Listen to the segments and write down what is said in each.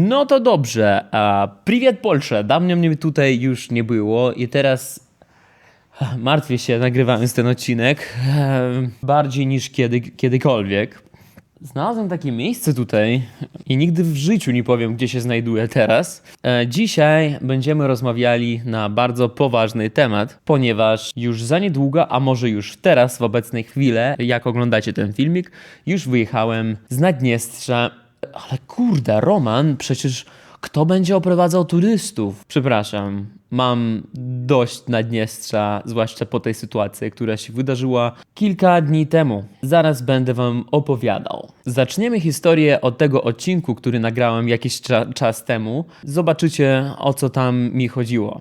No to dobrze. Priwiet Polsze. Dawno mnie tutaj już nie było i teraz martwię się nagrywając ten odcinek bardziej niż kiedy, kiedykolwiek. Znalazłem takie miejsce tutaj i nigdy w życiu nie powiem, gdzie się znajduję teraz. E, dzisiaj będziemy rozmawiali na bardzo poważny temat, ponieważ już za niedługo, a może już teraz, w obecnej chwili, jak oglądacie ten filmik, już wyjechałem z Naddniestrza ale kurde, Roman, przecież kto będzie oprowadzał turystów? Przepraszam, mam dość Naddniestrza, zwłaszcza po tej sytuacji, która się wydarzyła kilka dni temu. Zaraz będę wam opowiadał. Zaczniemy historię od tego odcinku, który nagrałem jakiś cza- czas temu. Zobaczycie, o co tam mi chodziło.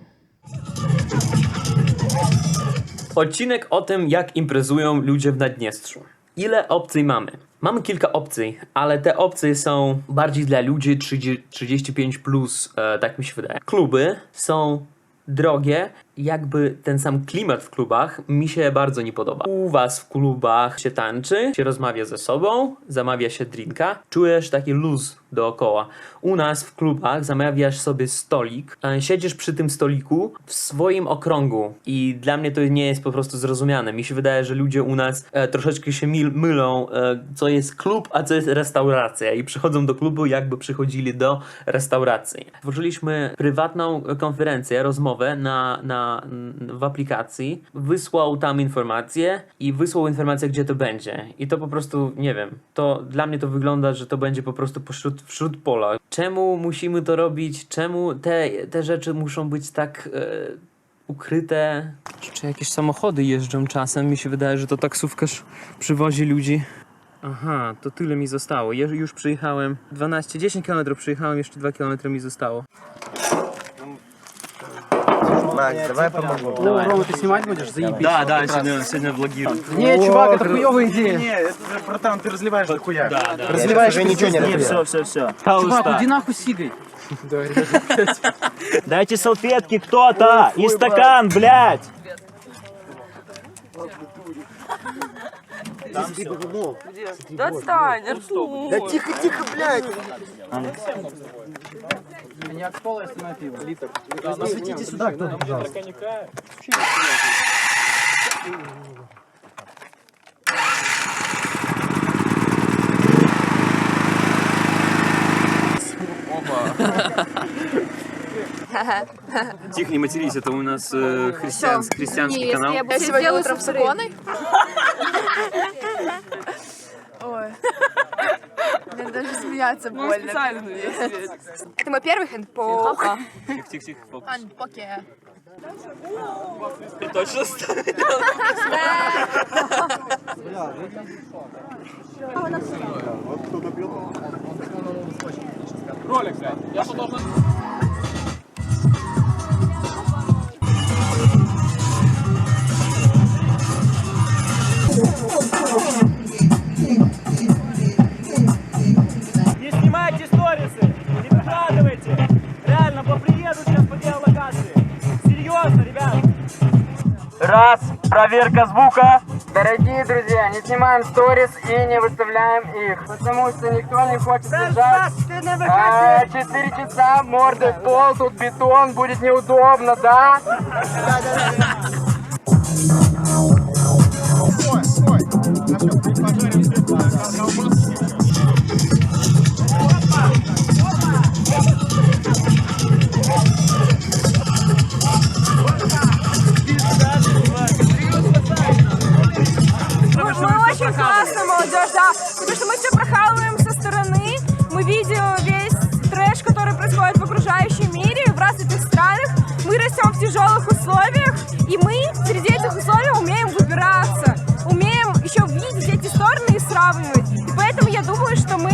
Odcinek o tym, jak imprezują ludzie w Naddniestrzu. Ile opcji mamy? Mamy kilka opcji, ale te opcje są bardziej dla ludzi 30, 35 plus, e, tak mi się wydaje. Kluby są drogie, jakby ten sam klimat w klubach mi się bardzo nie podoba. U was w klubach się tańczy, się rozmawia ze sobą, zamawia się drinka, czujesz taki luz dookoła. U nas w klubach zamawiasz sobie stolik, e, siedzisz przy tym stoliku w swoim okrągu i dla mnie to nie jest po prostu zrozumiane. Mi się wydaje, że ludzie u nas e, troszeczkę się mil, mylą, e, co jest klub, a co jest restauracja i przychodzą do klubu jakby przychodzili do restauracji. Tworzyliśmy prywatną konferencję, rozmowę na, na, w aplikacji, wysłał tam informacje i wysłał informację, gdzie to będzie. I to po prostu, nie wiem, to dla mnie to wygląda, że to będzie po prostu pośród, wśród pola. Czemu musimy to robić? Czemu te, te rzeczy muszą być tak e, ukryte? Czy jakieś samochody jeżdżą czasem? Mi się wydaje, że to taksówkarz przywozi ludzi. Aha, to tyle mi zostało. Już przyjechałem 12, 10 km przyjechałem, jeszcze 2 km mi zostało. Макс, давай помогу. О, Рома, ты снимать будешь? Заебись. Да, да, сегодня, сегодня влогирую. Не, чувак, это хуёвая идея. Не, это же, братан, ты разливаешь дохуя. Да, да. Разливаешь уже ничего не разливаешь. Все, все, все. Чувак, иди нахуй с сигой. Дайте салфетки кто-то и стакан, блядь. Да отстань, Артур. Да тихо, тихо, блядь. Коньяк пола и самое пиво. Литр. Да, нас идите сюда, кто там Литр. Тихо, не матерись, это у нас э, христиан, христианский канал. Я сегодня утром с иконой. даже смеяться больно. Ну, специально. Это мой первый хендпок. Тихо-тихо. Хендпоке. Ты точно Ролик, блядь. Я что должен... проверка звука. Дорогие друзья, не снимаем сторис и не выставляем их, потому что никто не хочет лежать. А, Четыре часа мордой в пол, тут бетон, будет неудобно, да? Мы классно, молодежь, да. Потому что мы все прохавываем со стороны, мы видим весь трэш, который происходит в окружающем мире, в развитых странах. Мы растем в тяжелых условиях, и мы среди этих условий умеем выбираться, умеем еще видеть эти стороны и сравнивать. И поэтому я думаю, что мы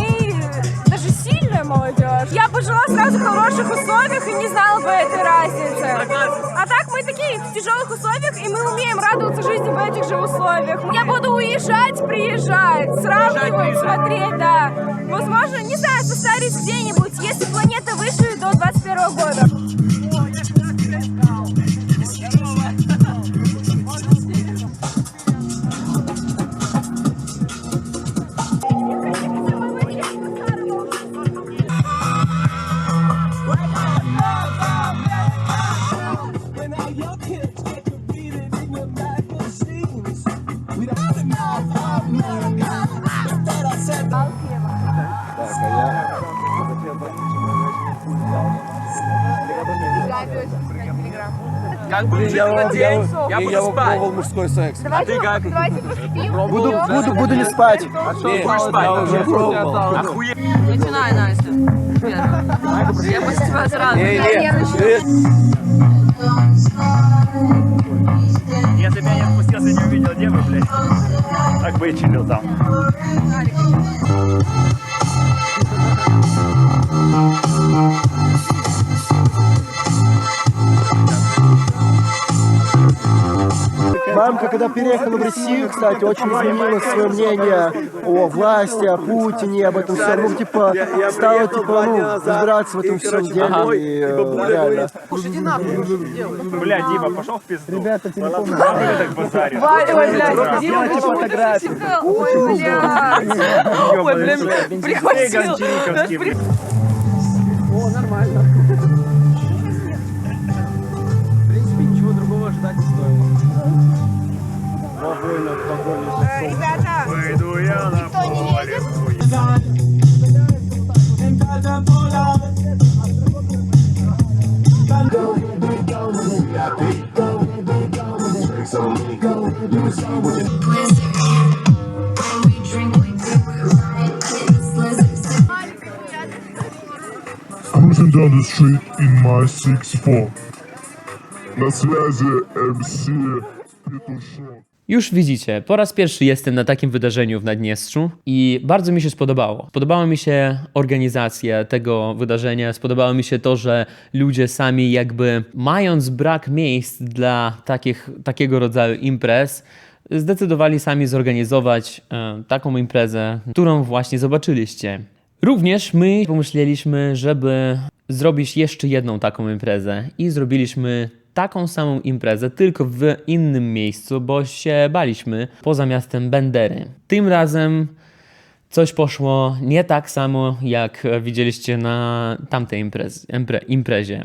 даже сильная молодежь. Я бы жила сразу в хороших условиях и не знала бы этой разницы. Мы такие в тяжелых условиях, и мы умеем радоваться жизни в этих же условиях. Я буду уезжать, приезжать, сравнивать, смотреть, да. Возможно, не знаю, состарюсь где-нибудь, если планета выживет до 21 года. Как бы на день, я буду спать. мужской секс. Давайте, давайте просто пиво. Буду, буду, буду не спать. Будешь спать. Охуеть. Начинай, Настя. Я после тебя сразу. Если бы я не отпустился, не увидел, где вы, блядь. Так бы и чилил там. Мамка, когда переехала в Россию, кстати, очень изменила свое мнение о власти, о Путине, об этом всем. Ну, типа, стала, типа, ну, разбираться в этом всем деле. И, э, реально. Бля, Дима, пошел в пизду. Ребята, телефон. Нахуй ты так блядь, Дима, почему ты всегда- Ой, блядь. Ой, блин, прихватил. Ребята, Выйду я на Никто не поле. едет? Cruising down the street in my 6-4. На связи MC Петушок. Już widzicie, po raz pierwszy jestem na takim wydarzeniu w Naddniestrzu i bardzo mi się spodobało. Podobała mi się organizacja tego wydarzenia, spodobało mi się to, że ludzie sami jakby mając brak miejsc dla takich, takiego rodzaju imprez, zdecydowali sami zorganizować e, taką imprezę, którą właśnie zobaczyliście. Również my pomyśleliśmy, żeby zrobić jeszcze jedną taką imprezę i zrobiliśmy taką samą imprezę, tylko w innym miejscu, bo się baliśmy poza miastem Bendery. Tym razem coś poszło nie tak samo, jak widzieliście na tamtej imprez, impre, imprezie.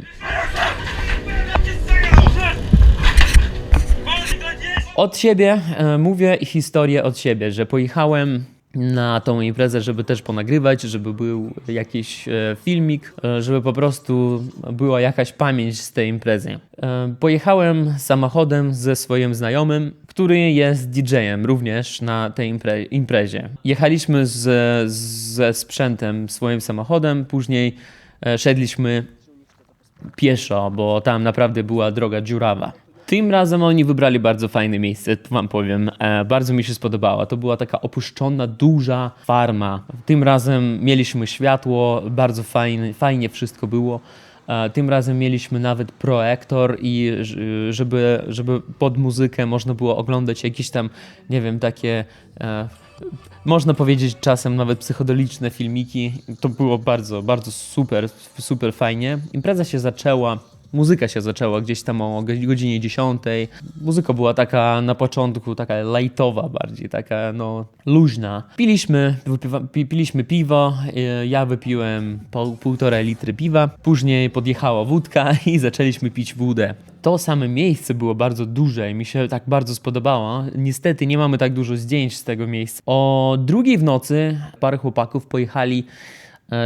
Od siebie e, mówię historię od siebie, że pojechałem na tą imprezę, żeby też ponagrywać, żeby był jakiś e, filmik, e, żeby po prostu była jakaś pamięć z tej imprezy. E, Pojechałem samochodem ze swoim znajomym, który jest DJ-em również na tej impre- imprezie. Jechaliśmy z, ze sprzętem swoim samochodem, później szedliśmy pieszo, bo tam naprawdę była droga dziurawa. Tym razem oni wybrali bardzo fajne miejsce, wam powiem. E, bardzo mi się spodobało. To była taka opuszczona, duża farma. Tym razem mieliśmy światło, bardzo fajnie, fajnie wszystko było. E, tym razem mieliśmy nawet projektor i żeby, żeby pod muzykę można było oglądać jakieś tam, nie wiem, takie e, można powiedzieć czasem nawet psychodeliczne filmiki. To było bardzo, bardzo super, super fajnie. Impreza się zaczęła. Muzyka się zaczęła gdzieś tam o go- godzinie 10. Muzyka była taka na początku, taka lightowa bardziej, taka no luźna. Piliśmy, wypiewa, pi, piliśmy piwo, e, ja wypiłem pół, półtora litry piwa, później podjechała wódka i zaczęliśmy pić wódę. To same miejsce było bardzo duże i mi się tak bardzo spodobało. Niestety nie mamy tak dużo zdjęć z tego miejsca. O drugiej w nocy parę chłopaków pojechali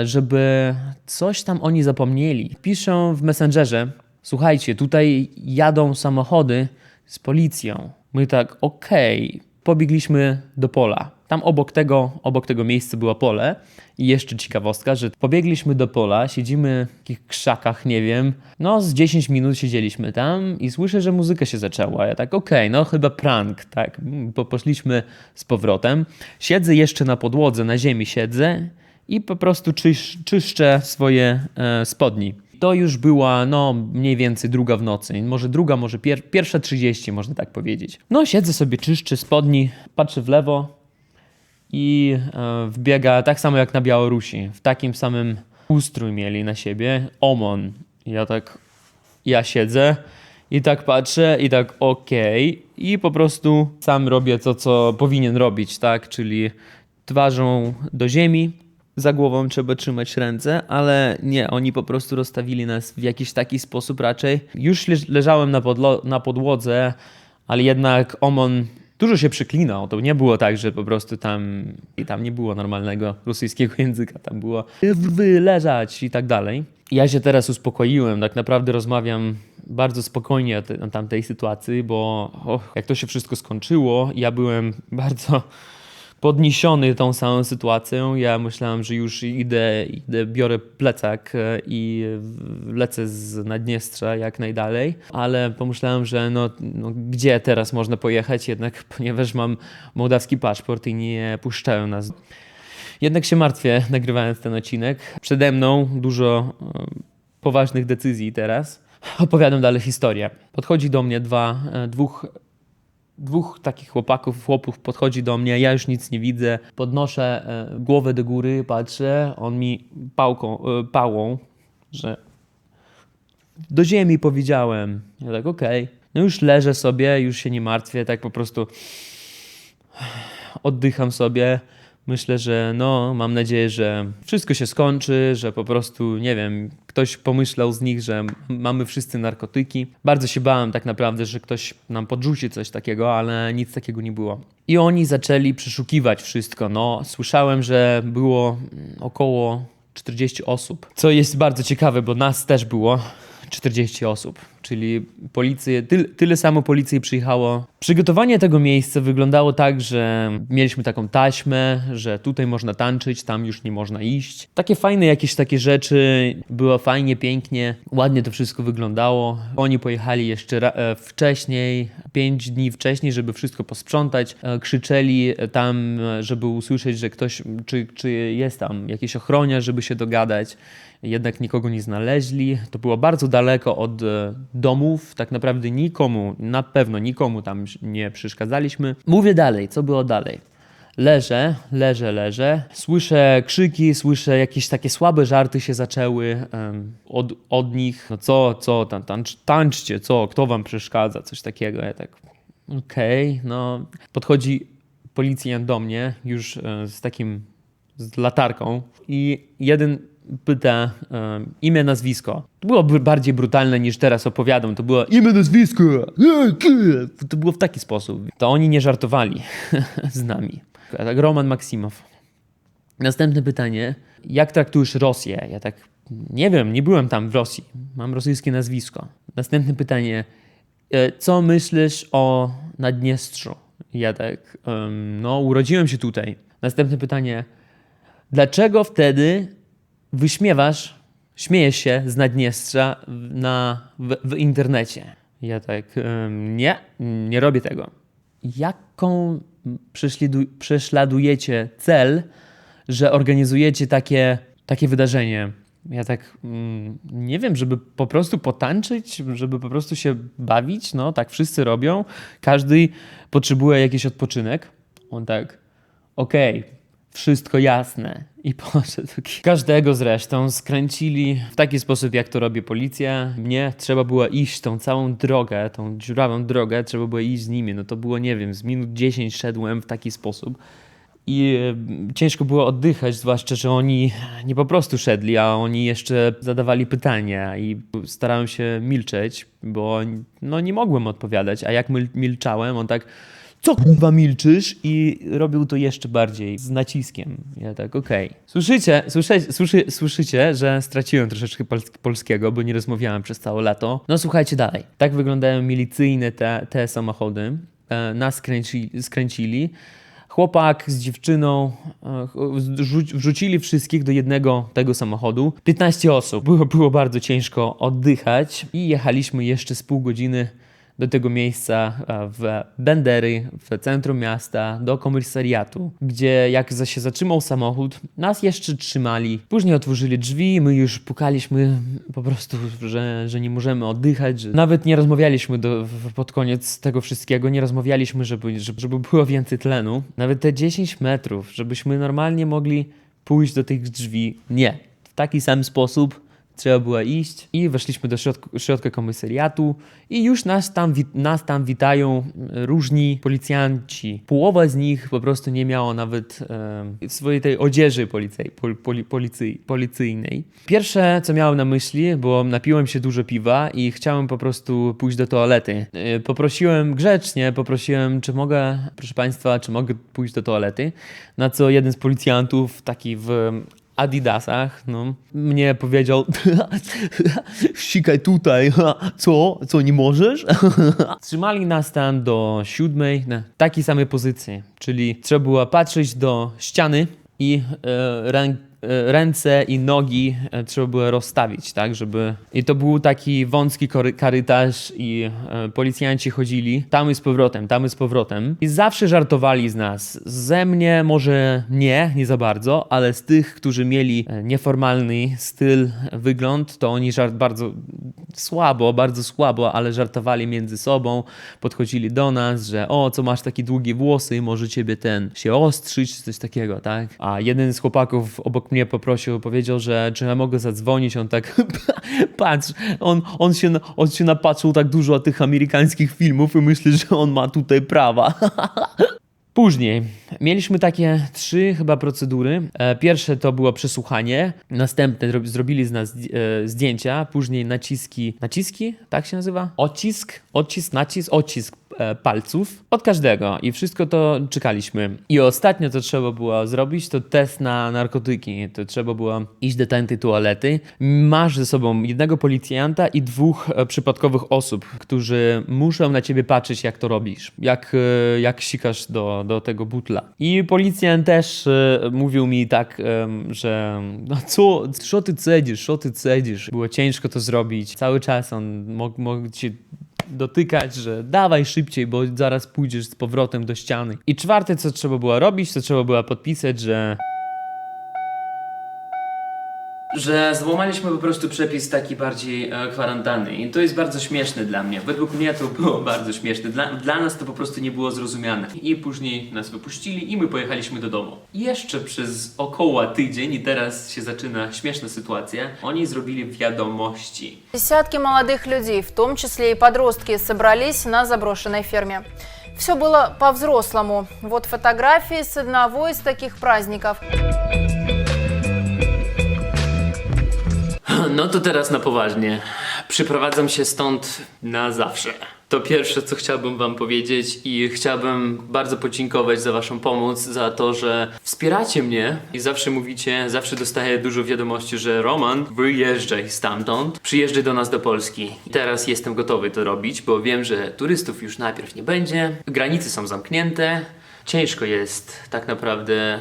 żeby coś tam oni zapomnieli. Piszą w Messengerze, słuchajcie, tutaj jadą samochody z policją. My tak, okej, pobiegliśmy do pola. Tam obok tego, obok tego miejsca było pole i jeszcze ciekawostka, że pobiegliśmy do pola, siedzimy w takich krzakach, nie wiem, no z 10 minut siedzieliśmy tam i słyszę, że muzyka się zaczęła. Ja tak, okej, no chyba prank, tak, bo poszliśmy z powrotem. Siedzę jeszcze na podłodze, na ziemi siedzę i po prostu czysz, czyszczę swoje e, spodni. To już była, no, mniej więcej druga w nocy. Może druga, może pier pierwsza 30, można tak powiedzieć. No, siedzę sobie, czyszczę spodni, patrzę w lewo i e, wbiega tak samo jak na Białorusi. W takim samym ustrój mieli na siebie. Omon. Ja tak, ja siedzę i tak patrzę i tak okej. I po prostu sam robię to, co powinien robić, tak? Czyli twarzą do ziemi, za głową trzeba trzymać ręce, ale nie, oni po prostu rozstawili nas w jakiś taki sposób raczej. Już leż- leżałem na, na podłodze, ale jednak Omon dużo się przyklinał. To nie było tak, że po prostu tam i tam nie było normalnego rosyjskiego języka, tam było wy leżać i tak dalej. Ja się teraz uspokoiłem, tak naprawdę rozmawiam bardzo spokojnie o tamtej sytuacji, bo jak to się wszystko skończyło, ja byłem bardzo podniesiony tą samą sytuacją. Ja myślałem, że już idę, idę biorę plecak e, i lecę z Naddniestrza jak najdalej, ale pomyślałem, że no, no gdzie teraz można pojechać, jednak ponieważ mam mołdawski paszport i nie puszczają nas. Jednak się martwię, nagrywając ten odcinek. Przede mną dużo e, poważnych decyzji teraz. Opowiadam dalej historię. Podchodzi do mnie dwa, e, dwóch dwóch takich chłopaków, chłopów podchodzi do mnie, ja już nic nie widzę, podnoszę e, głowę do góry, patrzę, on mi pałką, e, pałą, że do ziemi powiedziałem. Ja tak, okej. No już leżę sobie, już się nie martwię, tak po prostu oddycham sobie. Myślę, że no, mam nadzieję, że wszystko się skończy, że po prostu, nie wiem, ktoś pomyślał z nich, że mamy wszyscy narkotyki. Bardzo się bałem tak naprawdę, że ktoś nam podrzuci coś takiego, ale nic takiego nie było. I oni zaczęli przeszukiwać wszystko. No, słyszałem, że było mm, około 40 osób, co jest bardzo ciekawe, bo nas też było 40 osób, czyli policji, tyle, tyle samo policji przyjechało. Przygotowanie tego miejsca wyglądało tak, że mieliśmy taką taśmę, że tutaj można tańczyć, tam już nie można iść. Takie fajne jakieś takie rzeczy, było fajnie, pięknie, ładnie to wszystko wyglądało. Oni pojechali jeszcze e, wcześniej, 5 dni wcześniej, żeby wszystko posprzątać. E, Krzyczeli tam, e, żeby usłyszeć, że ktoś, czy, czy jest tam jakiś ochroniarz, żeby się dogadać jednak nikogo nie znaleźli. To było bardzo daleko od e, domów, tak naprawdę nikomu, na pewno nikomu tam nie przeszkadzaliśmy. Mówię dalej, co było dalej. Leżę, leżę, leżę. Słyszę krzyki, słyszę jakieś takie słabe żarty się zaczęły em, od, od nich. No co, co, tam, tańcz, tańczcie, co, kto wam przeszkadza, coś takiego. Ja tak, okej, no. Podchodzi policjant do mnie już e, z takim z latarką i jeden pyta imię, nazwisko. To było bardziej brutalne niż teraz opowiadam. To było imię, nazwisko. To było w taki sposób. To oni nie żartowali z nami. Tak, Roman Maksimow. Następne pytanie. Jak traktujesz Rosję? Ja tak nie wiem, nie byłem tam w Rosji. Mam rosyjskie nazwisko. Następne pytanie. E, Co myślisz o Naddniestrzu? Ja tak, em, no urodziłem się tutaj. Następne pytanie. Dlaczego wtedy wyśmiewasz, śmiejesz się z Naddniestrza w- na, w, w internecie? Ja tak, nie, nie robię tego. Jaką prześladu, prześladujecie cel, że organizujecie takie, takie wydarzenie? Ja tak mm, nie wiem, żeby po prostu potańczyć, żeby po prostu się bawić, no tak wszyscy robią. Każdy potrzebuje jakiś odpoczynek. On tak, okej, wszystko jasne. I poszedł. Każdego zresztą skręcili w taki sposób, jak to robi policja. Mnie trzeba było iść tą całą drogę, tą dziurawą drogę, trzeba było iść z nimi. No to było, nie wiem, z minut 10 szedłem w taki sposób. I e, ciężko było oddychać, zwłaszcza, że oni nie po prostu szedli, a oni jeszcze zadawali pytania i starałem się milczeć, bo no nie mogłem odpowiadać, a jak mil- milczałem, on tak co kurwa milczysz? I robił to jeszcze bardziej z naciskiem. Ja tak, okej. Słyszycie, słyszę, słyszy, słyszycie, że straciłem troszeczkę pols- polskiego, bo nie rozmawiałem przez całe lato. No słuchajcie dalej. Tak wyglądają milicyjne te, te samochody. E, nas skręci, skręcili. Chłopak z dziewczyną e, wrzuci- wrzucili wszystkich do jednego tego samochodu. 15 osób. Było, było bardzo ciężko oddychać i jechaliśmy jeszcze z pół godziny do tego miejsca e, w Bendery, w centrum miasta, do komisariatu, gdzie jak się zatrzymał samochód, nas jeszcze trzymali. Później otworzyli drzwi, my już pukaliśmy po prostu, że, że nie możemy oddychać. Że nawet nie rozmawialiśmy do, pod koniec tego wszystkiego, nie rozmawialiśmy, żeby, żeby było więcej tlenu. Nawet te 10 metrów, żebyśmy normalnie mogli pójść do tych drzwi. Nie. W taki sam sposób Trzeba było iść i weszliśmy do środku, środka komisariatu i już nas tam, nas tam witają różni policjanci. Połowa z nich po prostu nie miała nawet e, swojej tej odzieży pol, policyjnej. Pierwsze, co miałem na myśli, bo napiłem się dużo piwa i chciałem po prostu pójść do toalety. E, poprosiłem grzecznie, poprosiłem, czy mogę, proszę Państwa, czy mogę pójść do toalety, na co jeden z policjantów, taki w Adidasach, no. Mnie powiedział, ścikaj tutaj, co? Co, nie możesz? Trzymali nas tam do siódmej, na takiej samej pozycji, czyli trzeba było patrzeć do ściany i e, e, ręce i nogi e, trzeba było rozstawić, tak, żeby... I to był taki wąski kory, korytarz i e, policjanci chodzili tam i z powrotem, tam i z powrotem i zawsze żartowali z nas. Ze mnie może nie, nie za bardzo, ale z tych, którzy mieli e, nieformalny styl, wygląd, to oni żart bardzo słabo, bardzo słabo, ale żartowali między sobą, podchodzili do nas, że o, co masz takie długie włosy, może ciebie ten się ostrzyć, coś takiego, tak? A jeden z chłopaków obok mnie poprosił, powiedział, że czy ja mogę zadzwonić, on tak, patrz, on, on, się, on się napatrzył tak dużo tych amerykańskich filmów i myśli, że on ma tutaj prawa. Później mieliśmy takie trzy chyba procedury. E, Pierwsze to było przesłuchanie, następne zro- zrobili z nas e, zdjęcia, później naciski, naciski, tak się nazywa? Odcisk, odcisk, nacisk, odcisk palców od każdego i wszystko to czekaliśmy. I ostatnio to trzeba było zrobić, to test na narkotyki. To trzeba było iść do tamtej toalety. Masz ze sobą jednego policjanta i dwóch e, przypadkowych osób, którzy muszą na ciebie patrzeć, jak to robisz, jak, e, jak sikasz do, do tego butla. I policjant też e, mówił mi tak, że no co, co ty cedzisz, co ty cedzisz. Było ciężko to zrobić. Cały czas on mógł, mógł cię dotykać, że dawaj szybciej, bo zaraz pójdziesz z powrotem do ściany. I czwarte, co trzeba było robić, to trzeba było podpisać, że że złamaliśmy po prostu przepis taki bardziej e, kwarantanny i to jest bardzo śmieszne dla mnie. Według mnie to było bardzo śmieszne. Dla, dla nas to po prostu nie było zrozumiane. I później nas wypuścili i my pojechaliśmy do domu. Jeszcze przez około tydzień i teraz się zaczyna śmieszna sytuacja. Oni zrobili wiadomości. Десятки молодых людей, в том числе и подростки, собрались на заброшенной ферме. Все было по-взрослому. Вот фотографии с одного из таких праздников. No to teraz na poważnie. Przyprowadzam się stąd na zawsze. To pierwsze, co chciałbym Wam powiedzieć, i chciałbym bardzo podziękować za Waszą pomoc, za to, że wspieracie mnie i zawsze mówicie, zawsze dostaję dużo wiadomości, że Roman, wyjeżdżaj stamtąd, przyjeżdżaj do nas do Polski. I teraz jestem gotowy to robić, bo wiem, że turystów już najpierw nie będzie, granice są zamknięte, ciężko jest tak naprawdę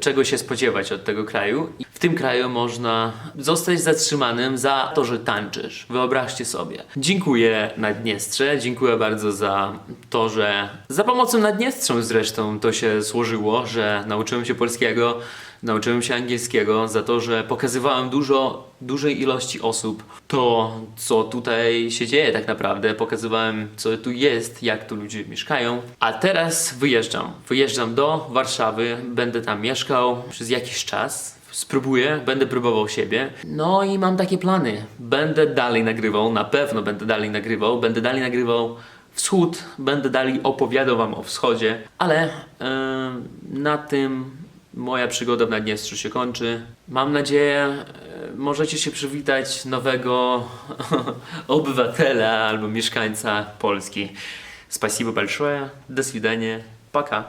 czego się spodziewać od tego kraju. W tym kraju można zostać zatrzymanym za to, że tańczysz. Wyobraźcie sobie. Dziękuję Naddniestrze, dziękuję bardzo za to, że za pomocą Naddniestrzą zresztą to się złożyło, że nauczyłem się polskiego, nauczyłem się angielskiego, za to, że pokazywałem dużo, dużej ilości osób to, co tutaj się dzieje tak naprawdę. Pokazywałem, co tu jest, jak tu ludzie mieszkają. A teraz wyjeżdżam. Wyjeżdżam do Warszawy, będę tam mieszkał przez jakiś czas. Spróbuję, będę próbował siebie. No i mam takie plany. Będę dalej nagrywał, na pewno będę dalej nagrywał, będę dalej nagrywał wschód, będę dalej opowiadał wam o wschodzie, ale em, na tym moja przygoda w Naddniestrzu się kończy. Mam nadzieję, e, możecie się przywitać nowego obywatela albo mieszkańca Polski. Спасибо большое. До свидания. Пока.